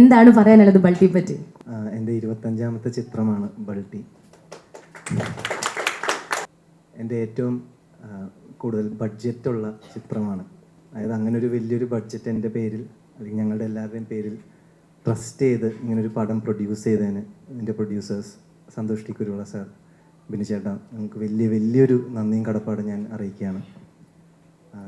എന്താണ് പറയാനുള്ളത് ബൾട്ടിയെ പറ്റി? എന്റെ ഇരുപത്തഞ്ചാമത്തെ ചിത്രമാണ് ബൾട്ടി. എന്റെ ഏറ്റവും കൂടുതൽ ബഡ്ജറ്റുള്ള ചിത്രമാണ്. അതായത് അങ്ങനെ ഒരു വലിയൊരു ബഡ്ജറ്റ് എന്റെ പേരിൽ അല്ലെങ്കിൽ ഞങ്ങളുടെ എല്ലാവരുടെയും പേരിൽ ട്രസ്റ്റ് ചെയ്ത് ഒരു പടം പ്രൊഡ്യൂസ് ചെയ്തതിന് എന്റെ producers Santhosh T Kuruvila sir Binu ചേട്ടാ നമുക്ക് വലിയ വലിയൊരു നന്ദിയും കടപ്പാടും ഞാൻ അറിയിക്കുകയാണ്.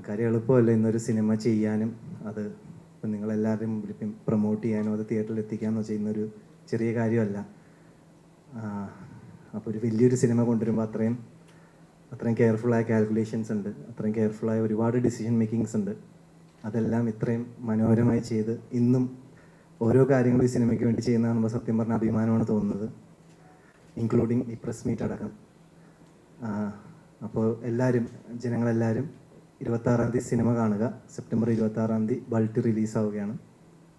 കാര്യം എളുപ്പമല്ല ഇന്നൊരു സിനിമ ചെയ്യാനും അത് ഇപ്പം നിങ്ങളെല്ലാവരുടെയും മുമ്പിൽ പ്രൊമോട്ട് ചെയ്യാനോ അത് തിയേറ്ററിൽ എത്തിക്കാമെന്നോ ചെയ്യുന്നൊരു ചെറിയ കാര്യമല്ല. അപ്പോൾ ഒരു വലിയൊരു സിനിമ കൊണ്ടുവരുമ്പോൾ അത്രയും അത്രയും കെയർഫുള്ളായ കാൽക്കുലേഷൻസ് ഉണ്ട്. അത്രയും കെയർഫുള്ളായ ഒരുപാട് ഡിസിഷൻ മേക്കിങ്സ് ഉണ്ട്. അതെല്ലാം ഇത്രയും മനോഹരമായി ചെയ്ത് ഇന്നും ഓരോ കാര്യങ്ങളും ഈ സിനിമയ്ക്ക് വേണ്ടി ചെയ്യുന്നതാണ് സത്യം പറഞ്ഞ അഭിമാനമാണ് തോന്നുന്നത്. ഇൻക്ലൂഡിങ് ഈ പ്രസ് മീറ്റ് അടക്കം. അപ്പോൾ എല്ലാവരും ജനങ്ങളെല്ലാവരും ഇരുപത്താറാം തീയതി സിനിമ കാണുക. സെപ്റ്റംബർ ഇരുപത്താറാം തീയതി ബൾട്ടി റിലീസാവുകയാണ്.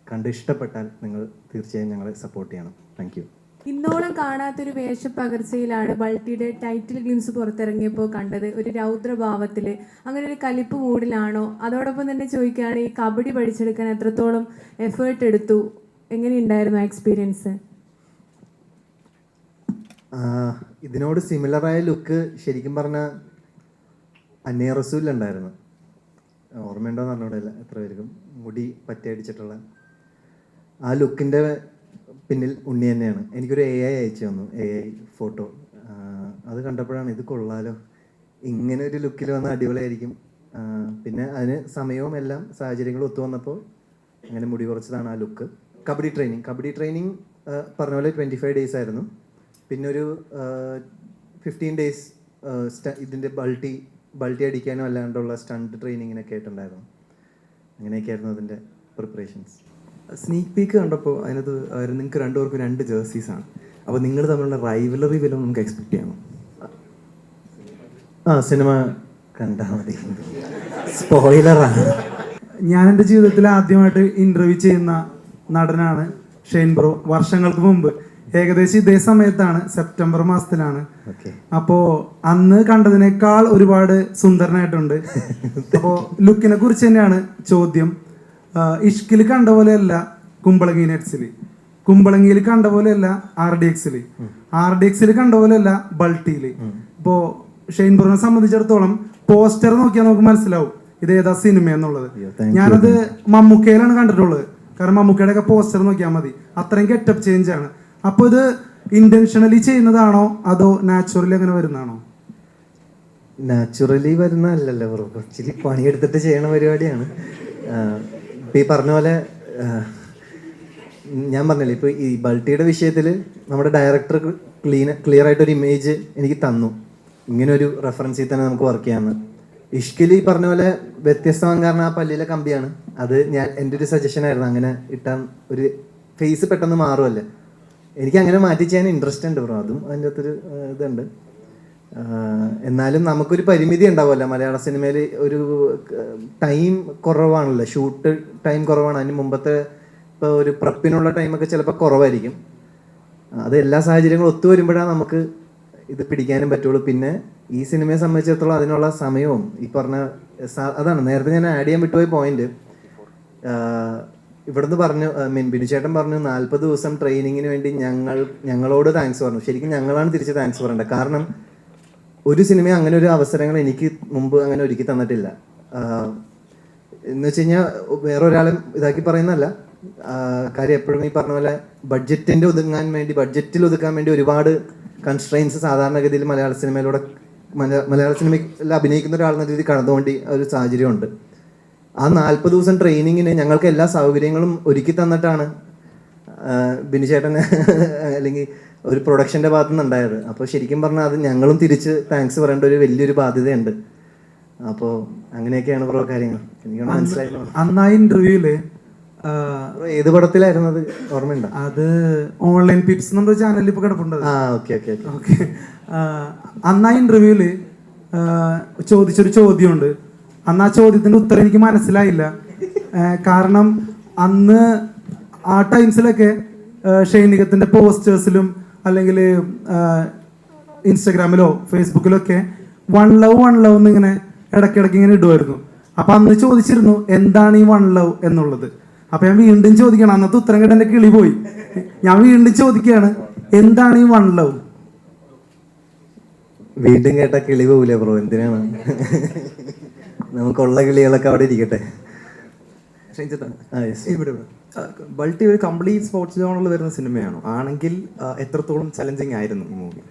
കണ്ട് ഇഷ്ടപ്പെട്ടാൽ നിങ്ങൾ തീർച്ചയായും ഞങ്ങളെ സപ്പോർട്ട് ചെയ്യണം. താങ്ക് യു ഇന്നോളം കാണാത്തൊരു വേഷപ്പകർച്ചയിലാണ് ബൾട്ടിയുടെ ടൈറ്റിൽ ഗ്ലിംസ് പുറത്തിറങ്ങിയപ്പോൾ കണ്ടത്. ഒരു രൗദ്രഭാവത്തിൽ അങ്ങനെ ഒരു കലിപ്പ് മൂടിലാണോ? അതോടൊപ്പം തന്നെ ചോദിക്കുകയാണ് ഈ കബഡി പഠിച്ചെടുക്കാൻ എത്രത്തോളം എഫേർട്ട് എടുത്തു? എങ്ങനെയുണ്ടായിരുന്നു ആ എക്സ്പീരിയൻസ് ഇതിനോട് സിമിലറായ ലുക്ക് ശരിക്കും പറഞ്ഞ അന്നേ റസൂലുണ്ടായിരുന്നു ഓർമ്മയുണ്ടോന്ന് അറിഞ്ഞൂടല്ല എത്ര പേർക്കും? മുടി പറ്റയടിച്ചിട്ടുള്ള. ആ ലുക്കിന്റെ പിന്നിൽ ഉണ്ണി തന്നെയാണ്. എനിക്കൊരു എ ഐ അയച്ചു തന്നു. A I photo. അത് കണ്ടപ്പോഴാണ് ഇത് കൊള്ളാലോ. ഇങ്ങനെ ഒരു ലുക്കിൽ വന്ന അടിപൊളിയായിരിക്കും. പിന്നെ അതിന് സമയവും എല്ലാം സാഹചര്യങ്ങളും ഒത്തു വന്നപ്പോൾ അങ്ങനെ മുടി കുറച്ചതാണ് ആ look. Kabaddi training. Kabaddi training പറഞ്ഞ പോലെ ട്വന്റി ഫൈവ് ഡേയ്സ് ആയിരുന്നു പിന്നെ ഒരു ഫിഫ്റ്റീൻ ഡേയ്സ് ഇതിന്റെ ബൾട്ടി ബൾട്ടി അടിക്കാനും അല്ലാണ്ടുള്ള സ്റ്റണ്ട് ട്രെയിനിങ്ങിനൊക്കെ ആയിട്ടുണ്ടായിരുന്നു അങ്ങനെയൊക്കെയായിരുന്നു അതിന്റെ പ്രിപ്പറേഷൻസ് സ്നീക്ക് പീക്ക് കണ്ടപ്പോൾ അതിനകത്ത് നിങ്ങൾക്ക് രണ്ടുപേർക്കും രണ്ട് ജേഴ്സീസ് ആണ്. അപ്പോൾ നിങ്ങൾ തമ്മിലുള്ള റൈവലറി വല്ലതും നമുക്ക് എക്സ്പെക്ട് ചെയ്യണം ആ സിനിമ കണ്ടാൽ മതി. സ്പോയിലറാണ് ഞാൻ എന്റെ ജീവിതത്തിൽ ആദ്യമായിട്ട് ഇന്റർവ്യൂ ചെയ്യുന്ന നടനാണ് ഷെയ്ൻ ബ്രോ. വർഷങ്ങൾക്ക് മുമ്പ്. ഏകദേശം ഇതേ സമയത്താണ് സെപ്റ്റംബർ മാസത്തിലാണ്. അപ്പോ അന്ന് കണ്ടതിനേക്കാൾ ഒരുപാട് സുന്ദരനായിട്ടുണ്ട്. അപ്പോ ലുക്കിനെ കുറിച്ച് തന്നെയാണ് ചോദ്യം. ഇഷ്കിൽ കണ്ട പോലെയല്ല കുമ്പളങ്ങി നെറ്റ്സിൽ കുമ്പളങ്ങിയിൽ കണ്ട പോലെയല്ല ആർ ഡി എക്സിൽ ആർ ഡി എക്സിൽ കണ്ട പോലെയല്ല ബൾട്ടിയിൽ. ഇപ്പോ ഷെയ്ൻ ബ്രോനെ സംബന്ധിച്ചിടത്തോളം പോസ്റ്റർ നോക്കിയാൽ നമുക്ക് മനസ്സിലാവും ഇത് ഏതാ സിനിമ എന്നുള്ളത്. ഞാനത് മമ്മൂക്കയിലാണ് കണ്ടിട്ടുള്ളത്. കാരണം മമ്മൂക്കയുടെ ഒക്കെ പോസ്റ്റർ നോക്കിയാൽ മതി. അത്രയും ഗെറ്റപ്പ് ചേഞ്ച് ആണ് അപ്പോൾ ഇത് ഇന്റൻഷണലി ചെയ്യുന്നതാണോ? അതോ നാച്ചുറലി അങ്ങനെ വരുന്നതാണോ? നാച്ചുറലി വരുന്നതല്ലല്ലോ ബ്രോ പണി പണിയെടുത്തിട്ട് ചെയ്യണ പരിപാടിയാണ്. ഇപ്പം ഈ പറഞ്ഞ പോലെ ഞാൻ പറഞ്ഞില്ലേ ഇപ്പോൾ ഈ ബൾട്ടിയുടെ വിഷയത്തിൽ നമ്മുടെ ഡയറക്ടർ ക്ലീൻ ക്ലിയർ ആയിട്ടൊരു ഇമേജ് എനിക്ക് തന്നു. ഇങ്ങനെ ഒരു റെഫറൻസിൽ തന്നെ നമുക്ക് വർക്ക് ചെയ്യാമെന്ന് ഇഷ്കിലി പറഞ്ഞ പോലെ വ്യത്യസ്തമാണ് കാരണം ആ പല്ലിയിലെ കമ്പിയാണ്. അത് ഞാൻ എന്റെ ഒരു സജഷൻ ആയിരുന്നു. അങ്ങനെ ഇട്ടാൽ ഒരു ഫേസ് പെട്ടെന്ന് മാറുമല്ലേ എനിക്ക് അങ്ങനെ മാറ്റി ചെയ്യാൻ ഇൻട്രസ്റ്റ് ഉണ്ട് ബ്രോ അതും അതിന്റെ അകത്തൊരു ഇതുണ്ട്. എന്നാലും നമുക്കൊരു പരിമിതി ഉണ്ടാവുമല്ലോ. മലയാള സിനിമയിൽ ഒരു ടൈം കുറവാണല്ലോ. ഷൂട്ട് ടൈം കുറവാണ്. അതിന് മുമ്പത്തെ ഇപ്പോൾ ഒരു പ്രപ്പിനുള്ള ടൈമൊക്കെ ചിലപ്പോൾ കുറവായിരിക്കും. അത് എല്ലാ സാഹചര്യങ്ങളും ഒത്തു വരുമ്പോഴാണ് നമുക്ക് ഇത് പിടിക്കാനും പറ്റുള്ളൂ. പിന്നെ ഈ സിനിമയെ സംബന്ധിച്ചിടത്തോളം അതിനുള്ള സമയവും ഈ പറഞ്ഞ അതാണ്. നേരത്തെ ഞാൻ ആഡ് ചെയ്യാൻ വിട്ടുപോയ പോയിന്റ് ഇവിടുന്ന് പറഞ്ഞു മീൻ ബിനുചേട്ടൻ പറഞ്ഞു നാൽപ്പത് ദിവസം ട്രെയിനിങ്ങിന് വേണ്ടി ഞങ്ങൾ ഞങ്ങളോട് താങ്ക്സ് പറഞ്ഞു. ശരിക്കും ഞങ്ങളാണ് തിരിച്ച് താങ്ക്സ് പറയേണ്ടത്. കാരണം ഒരു സിനിമ അങ്ങനെ ഒരു അവസരങ്ങൾ എനിക്ക് മുമ്പ് അങ്ങനെ ഒരുക്കി തന്നിട്ടില്ല. എന്ന് വെച്ച് കഴിഞ്ഞാൽ വേറൊരാളും ഇതാക്കി പറയുന്നതല്ല. കാര്യം എപ്പോഴും ഈ പറഞ്ഞ പോലെ ബഡ്ജറ്റിന്റെ ഒതുങ്ങാൻ വേണ്ടി ബഡ്ജറ്റിൽ ഒതുക്കാൻ വേണ്ടി ഒരുപാട് കൺസ്ട്രെയിൻസ് സാധാരണഗതിയിൽ മലയാള സിനിമയിലൂടെ മലയാ- മലയാള സിനിമയിൽ അഭിനയിക്കുന്ന ഒരാളെന്ന രീതിയിൽ കടന്നുകൊണ്ട് ഒരു സാഹചര്യമുണ്ട്. ആ നാൽപ്പത് ദിവസം ട്രെയിനിങ്ങിന് ഞങ്ങൾക്ക് എല്ലാ സൗകര്യങ്ങളും ഒരുക്കി തന്നിട്ടാണ് ബിനുചേട്ടൻ അല്ലെങ്കിൽ ഒരു പ്രൊഡക്ഷന്റെ ഭാഗത്തു നിന്നുണ്ടായത്. അപ്പോൾ ശരിക്കും പറഞ്ഞാൽ അത് ഞങ്ങളും തിരിച്ച് താങ്ക്സ് പറയേണ്ട ഒരു വലിയൊരു ബാധ്യതയുണ്ട്. അപ്പോൾ അങ്ങനെയൊക്കെയാണ് ബ്രോ കാര്യങ്ങൾ. എനിക്ക് മനസ്സിലായി അന്ന് ആ ഇന്റർവ്യൂൽ ഏത് പടത്തിലായിരുന്നു അത്? ഓർമ്മയുണ്ടോ? അത് ഓൺലൈൻ പിപ്സ് നമ്മുടെ ചാനലിൽ ഇപ്പൊ കിടപ്പുണ്ട്. ആ ഓക്കെ ഓക്കെ ഓക്കെ. ഓക്കെ. അന്ന് ആ ഇന്റർവ്യൂൽ ചോദിച്ചൊരു ചോദ്യമുണ്ട്. അന്ന് ആ ചോദ്യത്തിന്റെ ഉത്തരം എനിക്ക് മനസ്സിലായില്ല. കാരണം അന്ന് ആ ടൈംസിലൊക്കെ ഷൈനികത്തിന്റെ പോസ്റ്റേഴ്സിലും അല്ലെങ്കിൽ ഇൻസ്റ്റഗ്രാമിലോ ഫേസ്ബുക്കിലോ ഒക്കെ വൺ ലവ് വൺ ലവ് എന്നിങ്ങനെ ഇടയ്ക്കിടയ്ക്ക് ഇങ്ങനെ ഇടുമായിരുന്നു അപ്പൊ അന്ന് ചോദിച്ചിരുന്നു എന്താണ് ഈ വൺ ലവ് എന്നുള്ളത്? അപ്പൊ ഞാൻ വീണ്ടും ചോദിക്കണം. അന്നത്തെ ഉത്തരം കേട്ട് എന്റെ കിളി പോയി. ഞാൻ വീണ്ടും ചോദിക്കുകയാണ് എന്താണ് ഈ വൺ ലവ് വീണ്ടും കേട്ട കിളി പോവില്ലേ ബ്രോ? എന്തിനാണ്? നമുക്കുള്ള കിളികളൊക്കെ അവിടെ ഇരിക്കട്ടെ. ഇവിടെ. ബൾട്ടി ഒരു കംപ്ലീറ്റ് സ്പോർട്സ് ജോണിൽ വരുന്ന സിനിമയാണോ? ആണെങ്കിൽ എത്രത്തോളം ചലഞ്ചിങ് ആയിരുന്നു ഈ മൂവി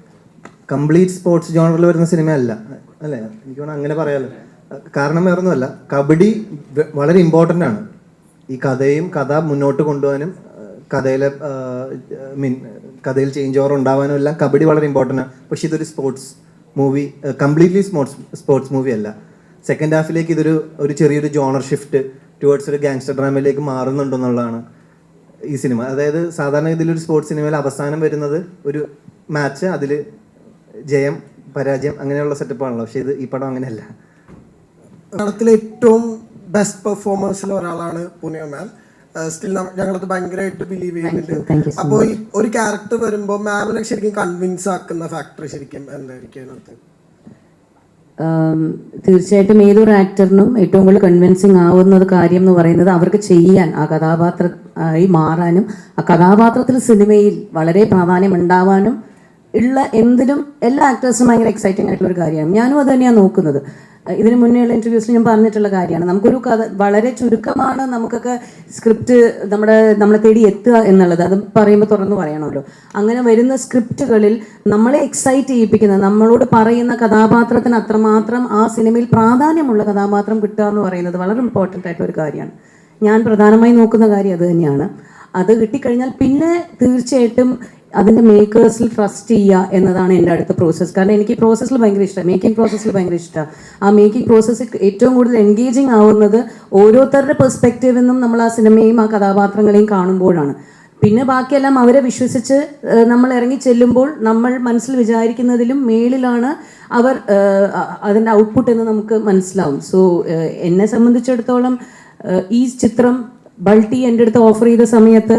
കംപ്ലീറ്റ് സ്പോർട്സ് ജോണറിൽ വരുന്ന സിനിമ അല്ല? അല്ലേ എനിക്ക് വേണം അങ്ങനെ പറയാലോ. കാരണം വേറൊന്നുമല്ല. കബഡി വളരെ ഇമ്പോർട്ടന്റ് ആണ്. ഈ കഥയും കഥ മുന്നോട്ട് കൊണ്ടുപോകാനും കഥയിലെ മീൻ കഥയിൽ ചേഞ്ച് ഓവർ ഉണ്ടാവാനും എല്ലാം കബഡി വളരെ ഇമ്പോർട്ടന്റ് ആണ്. പക്ഷേ ഇതൊരു sports movie completely sports sports movie അല്ല. സെക്കൻഡ് ഹാഫിലേക്ക് ഇതൊരു ഒരു ചെറിയൊരു ജോണർ ഷിഫ്റ്റ് ടുവേർഡ്സ് ഒരു ഗാങ്സ്റ്റർ ഡ്രാമയിലേക്ക് മാറുന്നുണ്ടെന്നുള്ളതാണ് ഈ സിനിമ അതായത് സാധാരണ ഇതിലൊരു സ്പോർട്സ് സിനിമയിൽ അവസാനം വരുന്നത് ഒരു മാച്ച് അതിൽ ജയം പരാജയം അങ്ങനെയുള്ള സെറ്റപ്പാണല്ലോ പക്ഷേ ഇത് ഈ പടം അങ്ങനെയല്ല. പടത്തിലെ ഏറ്റവും ബെസ്റ്റ് പെർഫോമേഴ്സിൽ ഒരാളാണ് പുനിയ മാം. സ്റ്റിൽ ഞങ്ങളത് ഭയങ്കരമായിട്ട് ബിലീവ് ചെയ്യുന്നുണ്ട്. അപ്പോൾ ഒരു ക്യാരക്ടർ വരുമ്പോൾ മാമിനെ ശരിക്കും കൺവിൻസ് ആക്കുന്ന ഫാക്ടർ ശരിക്കും എന്തായിരിക്കും അതിനകത്ത്? തീർച്ചയായിട്ടും ഏതൊരു ആക്ടറിനും ഏറ്റവും കൂടുതൽ കൺവിൻസിങ് ആവുന്നത് കാര്യം എന്ന് പറയുന്നത് അവർക്ക് ചെയ്യാൻ ആ കഥാപാത്ര ആയി മാറാനും ആ കഥാപാത്രത്തിൽ സിനിമയിൽ വളരെ പ്രാധാന്യം ഉണ്ടാവാനും ഉള്ള എന്തിനും എല്ലാ ആക്ടേഴ്സും ഭയങ്കര എക്സൈറ്റിംഗ് ആയിട്ടുള്ള ഒരു കാര്യമാണ്. ഞാനും അത് തന്നെയാണ് നോക്കുന്നത്. ഇതിന് മുന്നേയുള്ള ഇന്റർവ്യൂസിൽ ഞാൻ പറഞ്ഞിട്ടുള്ള കാര്യമാണ്. നമുക്കൊരു കഥ വളരെ ചുരുക്കമാണ് നമുക്കൊക്കെ സ്ക്രിപ്റ്റ് നമ്മുടെ നമ്മളെ തേടി എത്തുക എന്നുള്ളത്. അത് പറയുമ്പോൾ തുറന്നു പറയണമല്ലോ. അങ്ങനെ വരുന്ന സ്ക്രിപ്റ്റുകളിൽ നമ്മളെ എക്സൈറ്റ് ചെയ്യിപ്പിക്കുന്ന നമ്മളോട് പറയുന്ന കഥാപാത്രത്തിന് അത്രമാത്രം ആ സിനിമയിൽ പ്രാധാന്യമുള്ള കഥാപാത്രം കിട്ടുക എന്ന് പറയുന്നത് വളരെ ഇമ്പോർട്ടന്റ് ആയിട്ടുള്ള ഒരു കാര്യമാണ്. ഞാൻ പ്രധാനമായി നോക്കുന്ന കാര്യം അത് തന്നെയാണ്. അത് കിട്ടിക്കഴിഞ്ഞാൽ പിന്നെ തീർച്ചയായിട്ടും അതിന്റെ മേക്കേഴ്സിൽ ട്രസ്റ്റ് ചെയ്യുക എന്നതാണ് എന്റെ അടുത്ത പ്രോസസ്സ് കാരണം എനിക്ക് ഈ പ്രോസസ്സിൽ ഭയങ്കര ഇഷ്ടമാണ് മേക്കിംഗ് പ്രോസസ്സിൽ ഭയങ്കര ഇഷ്ടമാണ് ആ മേക്കിംഗ് പ്രോസസ്സിൽ ഏറ്റവും കൂടുതൽ എൻഗേജിങ് ആവുന്നത് ഓരോരുത്തരുടെ പെർസ്പെക്റ്റീവിൽ നിന്നും നമ്മൾ ആ സിനിമയും ആ കഥാപാത്രങ്ങളെയും കാണുമ്പോഴാണ്. പിന്നെ ബാക്കിയെല്ലാം അവരെ വിശ്വസിച്ച് നമ്മൾ ഇറങ്ങി ചെല്ലുമ്പോൾ നമ്മൾ മനസ്സിൽ വിചാരിക്കുന്നതിലും മേളിലാണ് അവർ അതിന്റെ ഔട്ട്പുട്ട് എന്ന് നമുക്ക് മനസ്സിലാവും. സോ എന്നെ സംബന്ധിച്ചിടത്തോളം ഈ ചിത്രം ബൾട്ടി എന്റെ അടുത്ത് ഓഫർ ചെയ്ത സമയത്ത്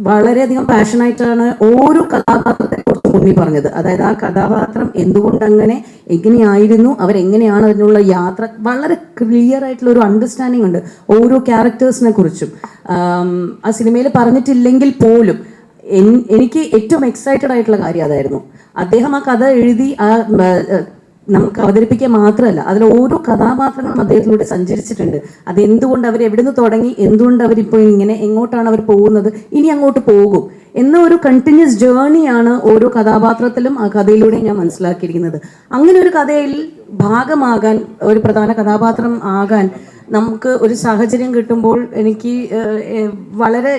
വളരെയധികം പാഷനായിട്ടാണ് ഓരോ കഥാപാത്രത്തെ കുറിച്ച് മുന്നിൽ പറഞ്ഞത്. അതായത് ആ കഥാപാത്രം എന്തുകൊണ്ട് അങ്ങനെ എങ്ങനെയായിരുന്നു അവരെങ്ങനെയാണ് അതിനുള്ള യാത്ര വളരെ ക്ലിയർ ആയിട്ടുള്ള ഒരു അണ്ടർസ്റ്റാൻഡിംഗ് ഉണ്ട് ഓരോ ക്യാരക്ടേഴ്സിനെ കുറിച്ചും. ആ സിനിമയിൽ പറഞ്ഞിട്ടില്ലെങ്കിൽ പോലും എനിക്ക് ഏറ്റവും എക്സൈറ്റഡ് ആയിട്ടുള്ള കാര്യം അതായിരുന്നു. അദ്ദേഹം ആ കഥ എഴുതി ആ നമുക്ക് അവതരിപ്പിക്കുക മാത്രമല്ല അതിൽ ഓരോ കഥാപാത്രങ്ങളും അദ്ദേഹത്തിലൂടെ സഞ്ചരിച്ചിട്ടുണ്ട്. അത് എന്തുകൊണ്ട് അവർ എവിടെ നിന്ന് തുടങ്ങി? എന്തുകൊണ്ട് അവരിപ്പോൾ ഇങ്ങനെ എങ്ങോട്ടാണ് അവർ പോകുന്നത്? ഇനി അങ്ങോട്ട് പോകും. എന്ന ഒരു കണ്ടിന്യൂസ് ജേർണിയാണ് ഓരോ കഥാപാത്രത്തിലും ആ കഥയിലൂടെ ഞാൻ മനസ്സിലാക്കിയിരിക്കുന്നത്. അങ്ങനെ ഒരു കഥയിൽ ഭാഗമാകാൻ ഒരു പ്രധാന കഥാപാത്രം ആകാൻ നമുക്ക് ഒരു സാഹചര്യം കിട്ടുമ്പോൾ എനിക്ക് വളരെ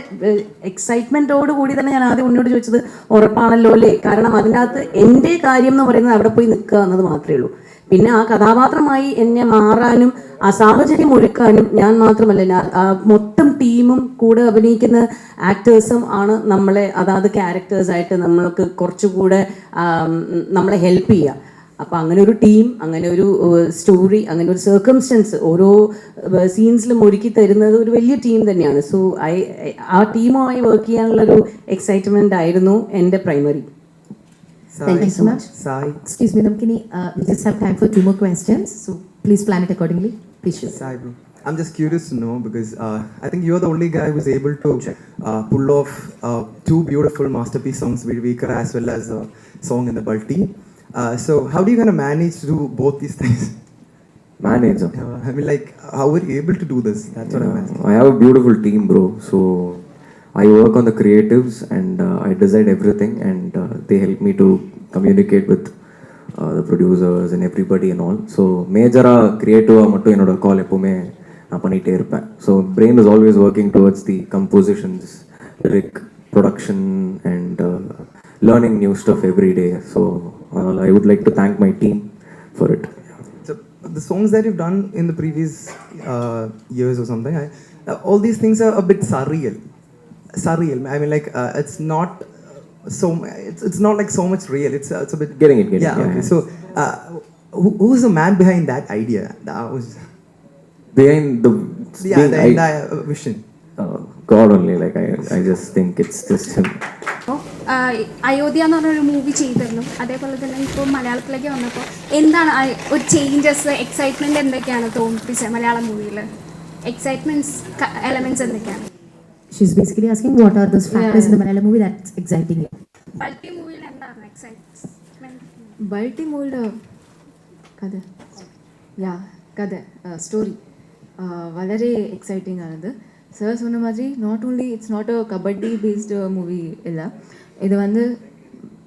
എക്സൈറ്റ്മെന്റോട് കൂടി തന്നെ ഞാൻ ആദ്യം ഉണ്ണിയോട് ചോദിച്ചത് ഉറപ്പാണല്ലോ അല്ലേ? കാരണം അതിനകത്ത് എന്റെ കാര്യം എന്ന് പറയുന്നത് അവിടെ പോയി നിൽക്കുക എന്നത് മാത്രമേ ഉള്ളൂ. പിന്നെ ആ കഥാപാത്രമായി എന്നെ മാറാനും ആ സാഹചര്യം ഒരുക്കാനും ഞാൻ മാത്രമല്ല മൊത്തം ടീമും കൂടെ അഭിനയിക്കുന്ന ആക്ടേഴ്സും ആണ് നമ്മളെ അതാത് ക്യാരക്ടേഴ്സായിട്ട് നമ്മൾക്ക് കുറച്ചുകൂടെ നമ്മളെ ഹെൽപ്പ് ചെയ്യുക. അപ്പോൾ അങ്ങനെ ഒരു ടീം അങ്ങനെ ഒരു സ്റ്റോറി അങ്ങനെ ഒരു സർക്കംസ്റ്റൻസ് ഓരോ സീൻസിലും ഒരുക്കി തരുന്നത് ഒരു വലിയ ടീം തന്നെയാണ് സോ ഐ ആ ടീമുമായി വർക്ക് ചെയ്യാനുള്ളൊരു എക്സൈറ്റ്മെന്റ് ആയിരുന്നു എന്റെ primary Thank you so much. Sai Excuse me, Namkini, uh, we just have time for two more questions, so please plan it accordingly. Please. Sai, bro. I'm just curious to know because uh, I think you're the only guy who's able to uh, pull off uh, two beautiful masterpiece songs, Virvikar as well as a song in the Balti. Uh, so how do you kind of manage to do both these things? Manager. Uh, I mean, like, how were you able to do this? That's what I'm asking. I have a beautiful team, bro. So I work on the creatives and uh, I decide everything, and uh, they help me to communicate with uh, the producers and everybody and all. So மேஜராக க்ரியேட்டிவாக மட்டும் என்னோட கால் எப்போவுமே நான் பண்ணிகிட்டே இருப்பேன் so brain is always working towards the compositions lyric production and learning new stuff every day so uh, I would like to thank my team for it. So the songs that you've done in the previous uh, years or something, I, uh, all these things are a bit surreal. Surreal. I mean, like it's not so it's, it's not like so much real. It's, it's a bit getting it. Getting yeah, it, yeah, Okay. So uh, who, who's the man behind that idea? That was behind the yeah the I, entire vision. Uh, God only Like I I just think it's just. Ayodhya എന്ന് പറഞ്ഞൊരു movie ചെയ്തിരുന്നു. അതേപോലെ തന്നെ ഇപ്പോൾ മലയാളത്തിലേക്ക് വന്നപ്പോൾ എന്താണ് ഒരു ചേഞ്ചസ് എക്സൈറ്റ്മെന്റ് എന്തൊക്കെയാണ് തോന്നിപ്പിച്ചത് മലയാളം മൂവിയിൽ എക്സൈറ്റ്മെന്റ്സ് എലമെന്റ്സ് എന്തൊക്കെയാണ്? She's basically asking what are those factors in the Malayalam movie that's exciting Balti മൂവിയിൽ എന്താണ് എക്സൈറ്റ്മെന്റ് ബൾട്ടി മൂവിയുടെ കഥ. യാ കഥ. സ്റ്റോറി വളരെ എക്സൈറ്റിംഗ് ആണത്. சார் சொன்ன மாதிரி not only it's not a kabaddi based movie இல்லை இது வந்து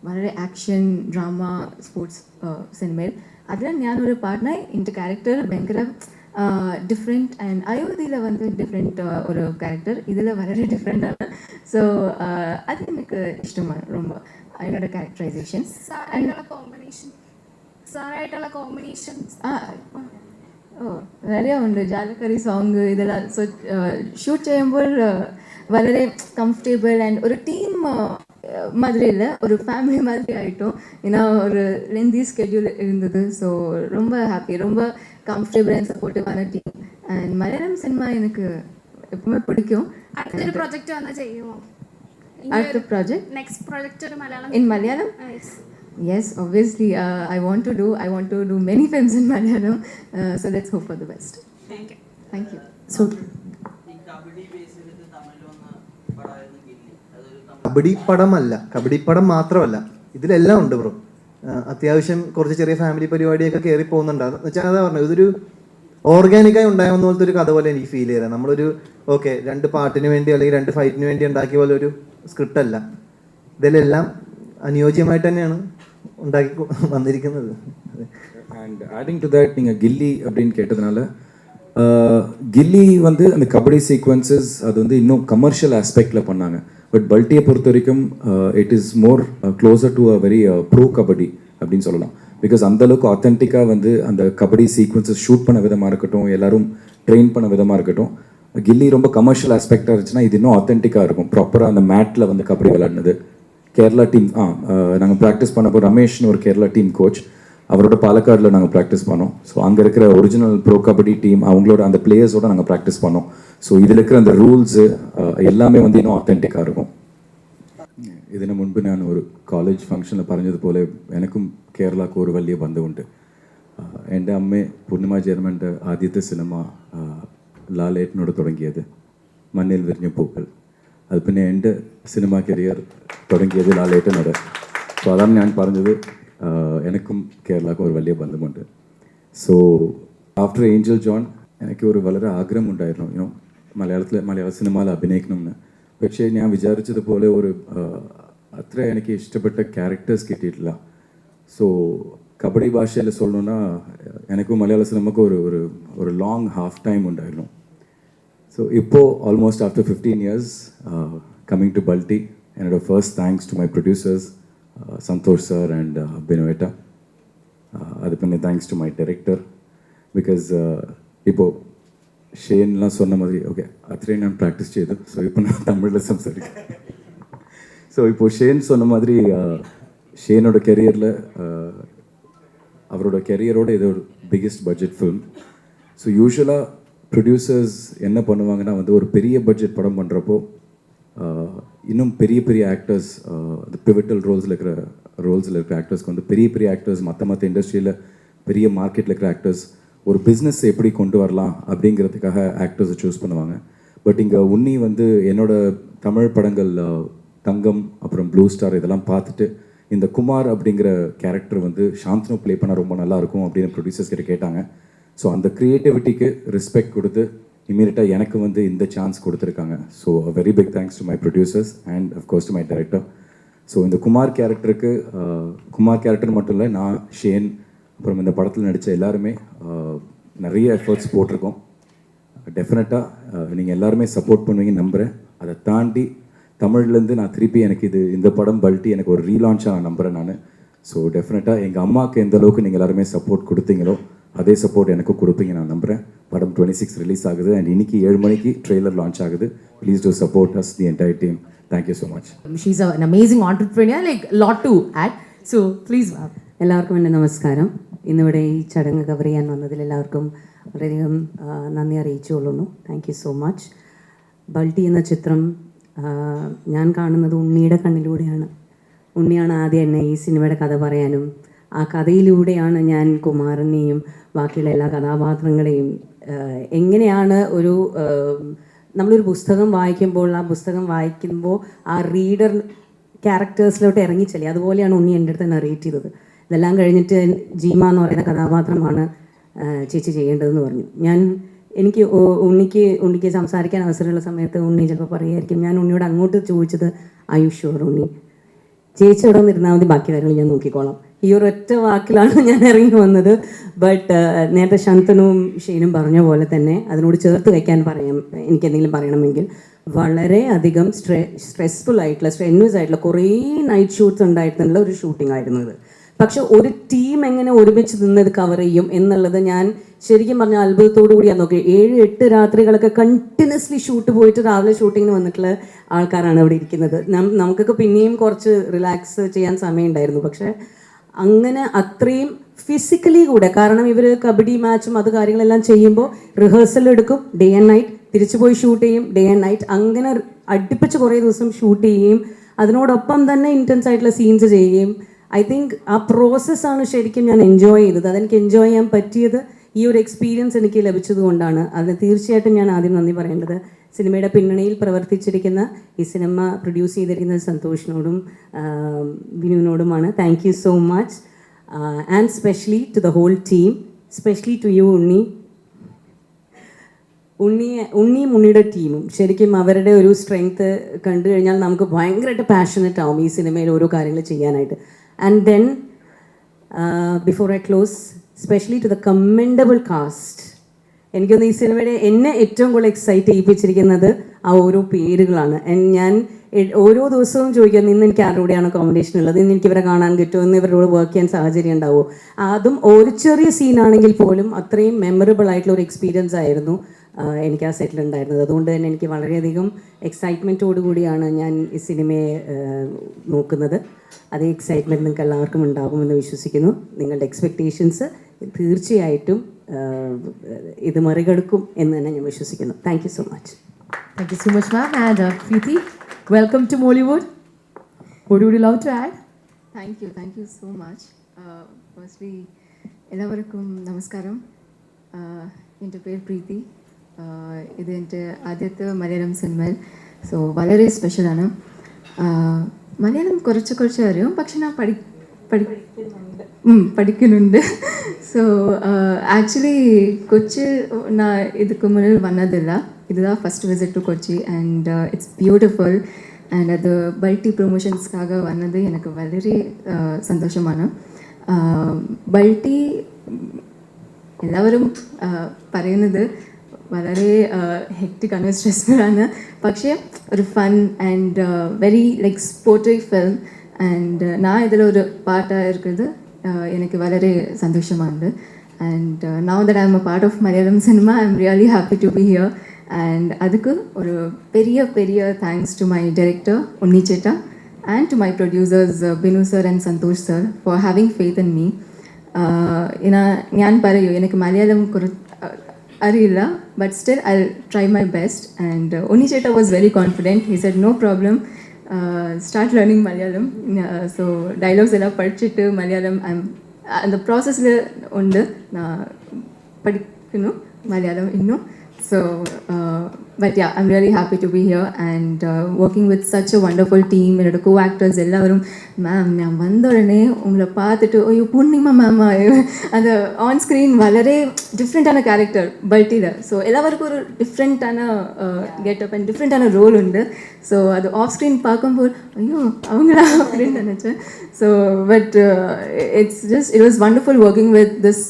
വളരെ ആക്ഷൻ ഡ്രാമ സ്പോർട്സ് സിനിമയിൽ അതിൽ ഞാനൊരു പാട്ടിനെ എന്റെ ക്യാരക്ടർ ഭയങ്കര ഡിഫറെന്റ് ആൻഡ് അയോധ്യയിൽ വന്ന് ഡിഫറെന്റ് ഒരു ക്യാരക്ടർ ഇതിൽ വളരെ ഡിഫറെന്റ് ആണ് സോ അത് എനിക്ക് ഇഷ്ടമാണ് ரொம்ப. അതിനോട് ക്യാരക്ടറൈസേഷൻ കോമ്പിനേഷൻ സാറായിട്ടുള്ള കോമ്പിനേഷൻ ആ நிறைய ഉണ്ട് ജാലക്കറി സോങ് ഇതെല്ലാം സോ ഷൂട്ട് ചെയ്യുമ്പോൾ ആ, വളരെ കംഫർട്ടബിൾ ആൻഡ് ഒരു ടീം மாதிரி இல்லை ஒரு ஃபேமிலி மாதிரி ஆகிட்டோம் ஏன்னா ஒரு லெந்தி ஸ்கெட்யூல் இருந்தது ஸோ ரொம்ப ஹாப்பி ரொம்ப comfortable and சப்போர்ட்டிவான team and Malayalam cinema எனக்கு எப்பவுமே பிடிக்கும் അടുത്തൊരു പ്രൊജക്റ്റ് വന്ന് ചെയ്യുമോ அடுத்த ப்ராஜெக்ட் നെക്സ്റ്റ് പ്രൊജക്റ്റ് ഒരു Malayalam in Malayalam Ah, yes. Obviously, uh, I want to do. I want to do many films in Malayalam. Uh, so let's hope for the best. Thank you. Thank you. So, kabaddi പടമല്ല kabaddi പടം മാത്രമല്ല ഇതിലെല്ലാം ഉണ്ട് bro അത്യാവശ്യം കുറച്ച് ചെറിയ family പരിപാടിയൊക്കെ കയറി പോകുന്നുണ്ട് എന്ന് വെച്ചാൽ അതാ പറഞ്ഞു ഇതൊരു ഓർഗാനിക്കായി ഉണ്ടാകുന്ന പോലത്തെ ഒരു കഥ പോലെ എനിക്ക് ഫീൽ ചെയ്തത് നമ്മളൊരു ഓക്കെ രണ്ട് പാട്ടിന് വേണ്ടി അല്ലെങ്കിൽ രണ്ട് ഫൈറ്റിന് വേണ്ടി ഉണ്ടാക്കിയ പോലെ ഒരു സ്ക്രിപ്റ്റ് അല്ല ഇതിലെല്ലാം അനുയോജ്യമായിട്ട് തന്നെയാണ് ഉണ്ടാക്കി കൊ- വന്നിരിക്കുന്നത് അതെ. அண்ட் ஆடிங் டு தட் நீங்கள் கில்லி அப்படின்னு கேட்டதுனால ஆஹ், கில்லி வந்து அந்த கபடி சீக்வன்சஸ் அது வந்து இன்னும் கமர்ஷியல் ஆஸ்பெக்டில் பண்ணாங்க பட் பல்ட்டியை பொறுத்த வரைக்கும் it is more closer to a very pro kabaddi அப்படின்னு சொல்லலாம் பிகாஸ் அந்த அளவுக்கு ஆத்தென்டிக்காக வந்து அந்த கபடி சீக்வன்சஸ் ஷூட் பண்ண விதமாக இருக்கட்டும் எல்லாரும் ட்ரெயின் பண்ண விதமாக இருக்கட்டும் கில்லி ரொம்ப கமர்ஷியல் ஆஸ்பெக்டாக இருந்துச்சுன்னா இது இன்னும் ஆத்தென்டிக்காக இருக்கும் ப்ராப்பராக அந்த மேட்டில் வந்து கபடி விளாட்னது கேரளா டீம் ஆ நாங்கள் ப்ராக்டிஸ் பண்ணப்போ ரமேஷ்னு ஒரு கேரளா டீம் கோச் அவரோட பாலக்காடில் நாங்கள் ப்ராக்டிஸ் பண்ணோம் ஸோ அங்கே இருக்கிற ஒரிஜினல் ப்ரோ கபடி டீம் அவங்களோட அந்த பிளேயர்ஸோட நாங்கள் ப்ராக்டிஸ் பண்ணோம் ஸோ இதில் இருக்கிற அந்த ரூல்ஸு எல்லாமே வந்து இன்னும் ஆத்தென்டிக்காக இருக்கும் ഇതിനു മുൻപ് ഞാൻ ഒരു കോളേജ് ഫംഗ്ഷനിൽ പറഞ്ഞതുപോലെ എനിക്കും കേരളക്ക് ഒരു വലിയ ബന്ധമുണ്ട് ആഹ് എൻ്റെ അമ്മ പൂർണിമ ജയർമൻ്റെ ആദ്യത്തെ സിനിമ ആഹ് ലാലേട്ടനോട് തുടങ്ങിയത് മണ്ണിൽ വിരിഞ്ഞ പൂക്കൾ അത് പിന്നെ എൻ്റെ സിനിമ കരിയർ തുടങ്ങിയത് ലാലേട്ടനോട് സോ അതാണ് ഞാൻ പറഞ്ഞത് ആഹ് എനിക്കും കേരളക്കും ഒരു വലിയ ബന്ധമുണ്ട് സോ ആഫ്റ്റർ ഏഞ്ചൽ ജോൺ എനിക്ക് ഒരു വളരെ ആഗ്രഹമുണ്ടായിരുന്നു യുനോ മലയാളത്തിൽ മലയാള സിനിമയിൽ അഭിനയിക്കണമെന്ന് പക്ഷേ ഞാൻ വിചാരിച്ചതുപോലെ ഒരു ആഹ്, അത്ര എനിക്ക് ഇഷ്ടപ്പെട്ട ക്യാരക്ടേഴ്സ് കിട്ടിയിട്ടില്ല ஸோ கபடி பாஷையில் சொல்லணும்னா எனக்கும் மலையாள சினிமாவுக்கு ஒரு ஒரு ஒரு லாங் ஹாஃப் டைம் உண்டாயிடும் ஸோ இப்போ almost after fifteen years coming to Balti என்னோடய first thanks to my producers Santhosh sir and பினோவேட்டா அது பண்ணி thanks to my director because இப்போது ஷேன்லாம் சொன்ன மாதிரி ஓகே அத்திரே நான் ப்ராக்டிஸ் செய்து ஸோ இப்போ நான் தமிழில் சம்சாரிக்கிறேன் ஸோ இப்போது ஷேன் சொன்ன மாதிரி uh, ஷேனோட கெரியரில் uh, அவரோட கெரியரோட இது ஒரு பிக்கெஸ்ட் பட்ஜெட் ஃபிலிம் ஸோ யூஸ்வலாக ப்ரொடியூசர்ஸ் என்ன பண்ணுவாங்கன்னா வந்து ஒரு பெரிய பட்ஜெட் படம் பண்ணுறப்போ இன்னும் பெரிய பெரிய ஆக்டர்ஸ் அந்த பிவிட்டல் ரோல்ஸில் இருக்கிற ரோல்ஸில் இருக்கிற ஆக்டர்ஸ்க்கு வந்து பெரிய பெரிய ஆக்டர்ஸ் மற்ற மற்ற இண்டஸ்ட்ரியில் பெரிய மார்க்கெட்டில் இருக்கிற ஆக்டர்ஸ் ஒரு பிஸ்னஸ் எப்படி கொண்டு வரலாம் அப்படிங்கிறதுக்காக ஆக்டர்ஸை சூஸ் பண்ணுவாங்க. பட் இங்கே உன்னி வந்து என்னோட தமிழ் படங்கள் தங்கம் அப்புறம் ப்ளூ ஸ்டார் இதெல்லாம் பார்த்துட்டு இந்த குமார் அப்படிங்கிற கேரக்டர் வந்து சாந்தனு ப்ளே பண்ணால் ரொம்ப நல்லாயிருக்கும் அப்படின்னு ப்ரொடியூசர்ஸ் கிட்ட கேட்டாங்க. ஸோ அந்த க்ரியேட்டிவிட்டிக்கு ரெஸ்பெக்ட் கொடுத்து இமீடியட்டாக எனக்கு வந்து இந்த சான்ஸ் கொடுத்துருக்காங்க. So very big thanks to my producers and of course to my director so இந்த குமார் கேரக்டருக்கு uh, குமார் கேரக்டர் மட்டும் இல்லை நான் ஷேன் அப்புறம் இந்த படத்தில் நடித்த எல்லாருமே uh, நிறைய எஃபர்ட்ஸ் போட்டிருக்கோம். டெஃபினட்டாக uh, நீங்கள் எல்லாருமே சப்போர்ட் பண்ணுவீங்கன்னு நம்புகிறேன் அதை தாண்டி தமிழ்லேருந்து நான் திருப்பி எனக்கு இது இந்த படம் பல்ட்டி எனக்கு ஒரு ரீலான்ச்சாக நான் நம்புகிறேன் நான். ஸோ டெஃபினட்டாக எங்கள் அம்மாவுக்கு எந்த அளவுக்கு நீங்கள் எல்லாருமே சப்போர்ட் கொடுத்தீங்களோ அதே சப்போர்ட் எனக்கும் கொடுப்பீங்க நான் நம்புகிறேன் படம் டுவெண்ட்டி சிக்ஸ் ரிலீஸ் ஆகுது அண்ட் இன்னைக்கு ஏழு மணிக்கு ட்ரெய்லர் லான்ச் ஆகுது please do support us the entire team thank you so much she's an amazing entrepreneur, like a lot to add. So, please, ma'am. എല്ലാവർക്കും എൻ്റെ നമസ്കാരം ഇന്നിവിടെ ഈ ചടങ്ങ് കവർ ചെയ്യാൻ വന്നതിൽ എല്ലാവർക്കും വളരെയധികം ആ, നന്ദി അറിയിച്ചുകൊള്ളുന്നു thank you so much Balti എന്ന ചിത്രം ആ, ഞാൻ കാണുന്നത് ഉണ്ണിയുടെ കണ്ണിലൂടെയാണ് ഉണ്ണിയാണ് ആദ്യം എന്നെ ഈ സിനിമയുടെ കഥ പറയാനും ആ കഥയിലൂടെയാണ് ഞാൻ കുമാരനെയും ബാക്കിയുള്ള എല്ലാ കഥാപാത്രങ്ങളെയും എങ്ങനെയാണ് ഒരു നമ്മളൊരു പുസ്തകം വായിക്കുമ്പോൾ ആ പുസ്തകം വായിക്കുമ്പോൾ ആ റീഡർ ക്യാരക്ടേഴ്സിലോട്ട് ഇറങ്ങിച്ചല്ലേ അതുപോലെയാണ് ഉണ്ണി എന്റെ അടുത്ത് നറേറ്റ് ചെയ്തത്. ഇതെല്ലാം കഴിഞ്ഞിട്ട് ജീമ എന്ന് പറയുന്ന കഥാപാത്രമാണ് ചേച്ചി ചെയ്യേണ്ടതെന്ന് പറഞ്ഞു. ഞാൻ എനിക്ക് ഉണ്ണിക്ക് ഉണ്ണിക്ക് സംസാരിക്കാൻ അവസരമുള്ള സമയത്ത് ഉണ്ണി ചിലപ്പോൾ പറയുമായിരിക്കും ഞാൻ ഉണ്ണിയോട് അങ്ങോട്ട് ചോദിച്ചത് ആയുഷോർ ഉണ്ണി? ചേച്ചി ഇവിടെ വന്നിരുന്നാൽ മതി ബാക്കി കാര്യങ്ങൾ ഞാൻ നോക്കിക്കോളാം. ഈ ഒരു ഒറ്റ വാക്കിലാണ് ഞാൻ ഇറങ്ങി വന്നത്. ബട്ട് നേരത്തെ ശാന്തനും ഷെയ്നും പറഞ്ഞ പോലെ തന്നെ അതിനോട് ചേർത്ത് വയ്ക്കാൻ പറയാം. എനിക്ക് എന്തെങ്കിലും പറയണമെങ്കിൽ. വളരെ അധികം സ്ട്രെ സ്ട്രെസ്ഫുൾ ആയിട്ടുള്ള സ്ട്രെന്നുവസ് ആയിട്ടുള്ള കുറേ നൈറ്റ് ഷൂട്ട്സ് ഉണ്ടായിട്ടുള്ള ഒരു ഷൂട്ടിംഗ് ആയിരുന്നു ഇത്. പക്ഷെ ഒരു ടീം എങ്ങനെ ഒരുമിച്ച് നിന്ന് ഇത് കവർ ചെയ്യും എന്നുള്ളത് ഞാൻ ശരിക്കും പറഞ്ഞ അത്ഭുതത്തോടു കൂടിയാണ് നോക്കി. ഏഴ് എട്ട് രാത്രികളൊക്കെ കണ്ടിന്യൂസ്ലി ഷൂട്ട് പോയിട്ട് രാവിലെ ഷൂട്ടിങ്ങിന് വന്നിട്ടുള്ള ആൾക്കാരാണ് അവിടെ ഇരിക്കുന്നത്. നമുക്കൊക്കെ പിന്നെയും കുറച്ച് റിലാക്സ് ചെയ്യാൻ സമയമുണ്ടായിരുന്നു. പക്ഷേ അങ്ങനെ അത്രയും ഫിസിക്കലി കൂടെ കാരണം ഇവർ കബഡി മാച്ചും അത് കാര്യങ്ങളെല്ലാം ചെയ്യുമ്പോൾ റിഹേഴ്സൽ എടുക്കും ഡേ ആൻഡ് നൈറ്റ് തിരിച്ചു പോയി ഷൂട്ട് ചെയ്യും ഡേ ആൻഡ് നൈറ്റ് അങ്ങനെ അടുപ്പിച്ച് കുറേ ദിവസം ഷൂട്ട് ചെയ്യുകയും അതിനോടൊപ്പം തന്നെ ഇന്റൻസ് ആയിട്ടുള്ള സീൻസ് ചെയ്യുകയും ഐ തിങ്ക് ആ പ്രോസസ്സാണ് ശരിക്കും ഞാൻ എൻജോയ് ചെയ്തത്. അതെനിക്ക് എൻജോയ് ചെയ്യാൻ പറ്റിയത് ഈ ഒരു എക്സ്പീരിയൻസ് എനിക്ക് ലഭിച്ചത് കൊണ്ടാണ്. അതിന് തീർച്ചയായിട്ടും ഞാൻ ആദ്യം നന്ദി പറയേണ്ടത്. സിനിമയുടെ പിന്നണിയിൽ പ്രവർത്തിച്ചിരിക്കുന്ന ഈ സിനിമ പ്രൊഡ്യൂസ് ചെയ്തിരിക്കുന്ന സന്തോഷിനോടും വിനുവിനോടുമാണ്. Thank you so much and specially to the whole team specially to you Unni. Unni ഉണ്ണിയും ഉണ്ണിയുടെ ടീമും ശരിക്കും അവരുടെ ഒരു സ്ട്രെങ്ത് കണ്ടു കഴിഞ്ഞാൽ നമുക്ക് ഭയങ്കരമായിട്ട് പാഷനറ്റ് ആവും ഈ സിനിമയിൽ ഓരോ കാര്യങ്ങൾ ചെയ്യാനായിട്ട്. And then before I close specially to the commendable cast എനിക്കൊന്ന് ഈ സിനിമയുടെ എന്നെ ഏറ്റവും കൂടുതൽ എക്സൈറ്റ് ചെയ്യിപ്പിച്ചിരിക്കുന്നത് ആ ഓരോ പേരുകളാണ്. ഞാൻ ഓരോ ദിവസവും ചോദിക്കാം ഇന്ന് എനിക്ക് ആരുടെ കൂടെയാണ് കോമ്പിനേഷൻ ഉള്ളത്? ഇന്ന് എനിക്ക് ഇവരെ കാണാൻ കിട്ടുമോ? ഇന്ന് ഇവരോട് വർക്ക് ചെയ്യാൻ സാഹചര്യം ഉണ്ടാവുമോ അതും ഒരു ചെറിയ സീനാണെങ്കിൽ പോലും അത്രയും മെമ്മറബിൾ ആയിട്ടുള്ള ഒരു എക്സ്പീരിയൻസ് ആയിരുന്നു എനിക്ക് ആ സെറ്റിൽ ഉണ്ടായിരുന്നത്. അതുകൊണ്ട് തന്നെ എനിക്ക് വളരെയധികം എക്സൈറ്റ്മെന്റോടു കൂടിയാണ് ഞാൻ ഈ സിനിമയെ നോക്കുന്നത്. അതേ എക്സൈറ്റ്മെന്റ് നിങ്ങൾക്ക് എല്ലാവർക്കും ഉണ്ടാകുമെന്ന് വിശ്വസിക്കുന്നു. നിങ്ങളുടെ എക്സ്പെക്റ്റേഷൻസ് തീർച്ചയായിട്ടും ഇത് മറികടക്കും എന്ന് തന്നെ ഞാൻ വിശ്വസിക്കുന്നു. Thank you so much thank you so much ma'am and Preethi welcome to Mollywood Mollywood. What love to add to add? Thank you thank you so much firstly എല്ലാവർക്കും നമസ്കാരം. Uh, എന്റെ പേര് പ്രീതി. Uh, ഇത് എന്റെ ആദ്യത്തെ മലയാളം സിനിമ സോ വളരെ സ്പെഷ്യലാണ് മലയാളം കുറച്ച് കുറച്ച് അറിയും പക്ഷെ ഞാൻ പഠി പഠി ம் படிக்கணுண்டு ஸோ ஆக்சுவலி கொச்சி நான் இதுக்கு முன்னாடி வந்ததில்லை. இதுதான் first visit to Kochi and it's beautiful and அது பல்டி ப்ரொமோஷன்ஸ்க்காக வந்தது. எனக்கு வளரி uh, சந்தோஷமான. Um, பல்டி എല്ലാവരും uh, പറയുന്നത് വളരെ uh, ഹെക്റ്റിക്കാണ് സ്ട്രെസ്ഫുള്ളാണ് പക്ഷേ ഒരു fun and very like sportive film and ഞാൻ ഒരു പാർട്ടായി ഇരിക്കുന്നത് எனக்கு வளரே சந்தோஷமானது and now that I'm part of Malayalam cinema I am really happy to be here and அதுக்கு ஒரு பெரிய பெரிய thanks to my director உன்னிச்சேட்டா and to my producers Binu sir and Santhosh sir for having faith and me ஏன்னா ஞான் பறையோ எனக்கு மலையாளம் குறி അറിയില്ല but still I try my best and ഒന്നിച്ചേട്ട was very confident he said no problem start learning Malayalam so dialogues എല്ലാം പഠിച്ചിട്ട് Malayalam I அந்த ப்ராசஸில் ഉണ്ട് நான் പഠിക്കുന്നു മലയാളം இன்னும் So, but yeah I'm really happy to be here and working with such a wonderful team என்னோட co actors எல்லாரும் மேம் நான் வந்த உடனே உங்களை பார்த்துட்டு ஐயோ பூர்ணிமா மேம் அந்த ஆன் ஸ்க்ரீன் வளரே டிஃப்ரெண்ட்டான கேரக்டர் பல்ட்டியில் ஸோ எல்லாருக்கும் ஒரு டிஃப்ரெண்ட்டான கெட்டப் அண்ட் டிஃப்ரெண்ட்டான ரோல் உண்டு. ஸோ அது ஆஃப் ஸ்க்ரீன் பார்க்கும்போது ஐயோ அவங்களா? அப்படின்னு நினச்சேன். So but it's just it was wonderful working with this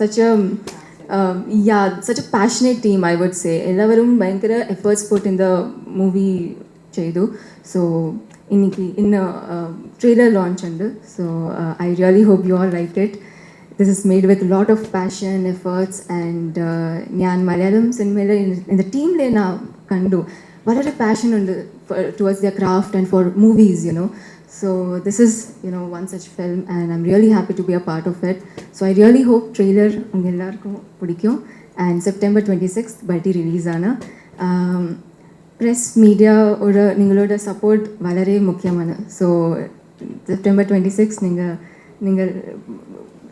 such a um, yeah, such a passionate team, I would say. എല്ലാവരും ഭയങ്കര efforts put in the movie ചെയ്തു. സോ എനിക്ക് ഇന്ന് ട്രെയിലർ ലോഞ്ച് ഉണ്ട്. So I really hope you are like it this is made with lot of passion efforts and ഞാൻ മലയാളം സിനിമയിൽ എന്റെ ടീമിലെ ഞാൻ കണ്ടു. വളരെ പാഷൻ ഉണ്ട് towards their craft and for movies you know So this is, you know, one such film and I'm really happy to be a part of it. So I really hope trailer and September 26th Balti release. Um, press media or Ningaloda support Valare Mukyamana. So September 26th Ninga Ningal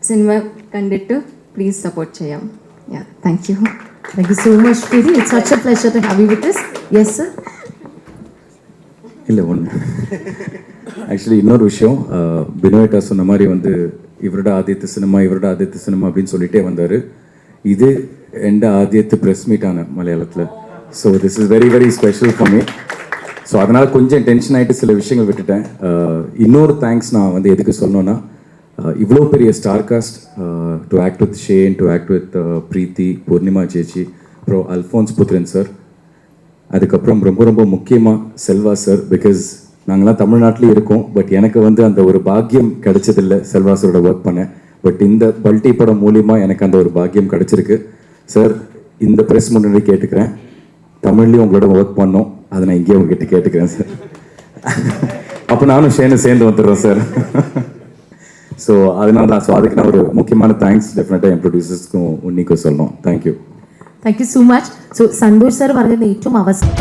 Cinema Kandita, please support Chayam. Yeah, thank you. Thank you so much, Kiri. It's such a pleasure to have you with us. Yes, sir. இல்லை ஒன்று actually இன்னொரு விஷயம் அஹ், சொன்ன மாதிரி வந்து இவரோட Aditha cinema இவரோட Aditha cinema அப்படின்னு சொல்லிட்டே வந்தார். இது எந்த ஆதியத்து ப்ரெஸ் மீட் ஆன மலையாளத்தில்? So this is very very special for me so அதனால் கொஞ்சம் டென்ஷன் ஆகிட்டு சில விஷயங்கள் விட்டுட்டேன். இன்னொரு தேங்க்ஸ் நான் வந்து எதுக்கு சொல்லணும்னா இவ்வளோ பெரிய star cast to act with Shane to act with Preethi Poornima சேச்சி அப்புறம் அல்ஃபோன்ஸ் புத்ரன் சார் அதுக்கப்புறம் ரொம்ப ரொம்ப முக்கியமாக செல்வா சார் பிகாஸ் நாங்களாம் தமிழ்நாட்டிலே இருக்கோம். பட் எனக்கு வந்து அந்த ஒரு பாக்கியம் கிடைச்சதில்ல செல்வா சாரோட ஒர்க் பண்ண. பட் இந்த பல்டி படம் மூலியமா எனக்கு அந்த ஒரு பாக்கியம் கிடைச்சிருக்கு. சார் இந்த ப்ரெஸ் முன்னாடி கேட்டுக்கிறேன். தமிழ்லேயும் உங்களோட ஒர்க் பண்ணோம். அதை நான் இங்கேயே உங்ககிட்ட கேட்டுக்கிறேன் சார் அப்போ நானும் ஷேனு சேர்ந்து வந்துடுறேன் சார் ஸோ அதனால தான் ஸோ அதுக்கு நான் ஒரு முக்கியமான தேங்க்ஸ் டெஃபினட்டாக என் ப்ரொடியூசர்ஸ்க்கும் உன்னிக்கும் சொல்லணும். Thank you Thank you so much. So, Santhosh sir പറഞ്ഞത് ഏറ്റവും അവസാനം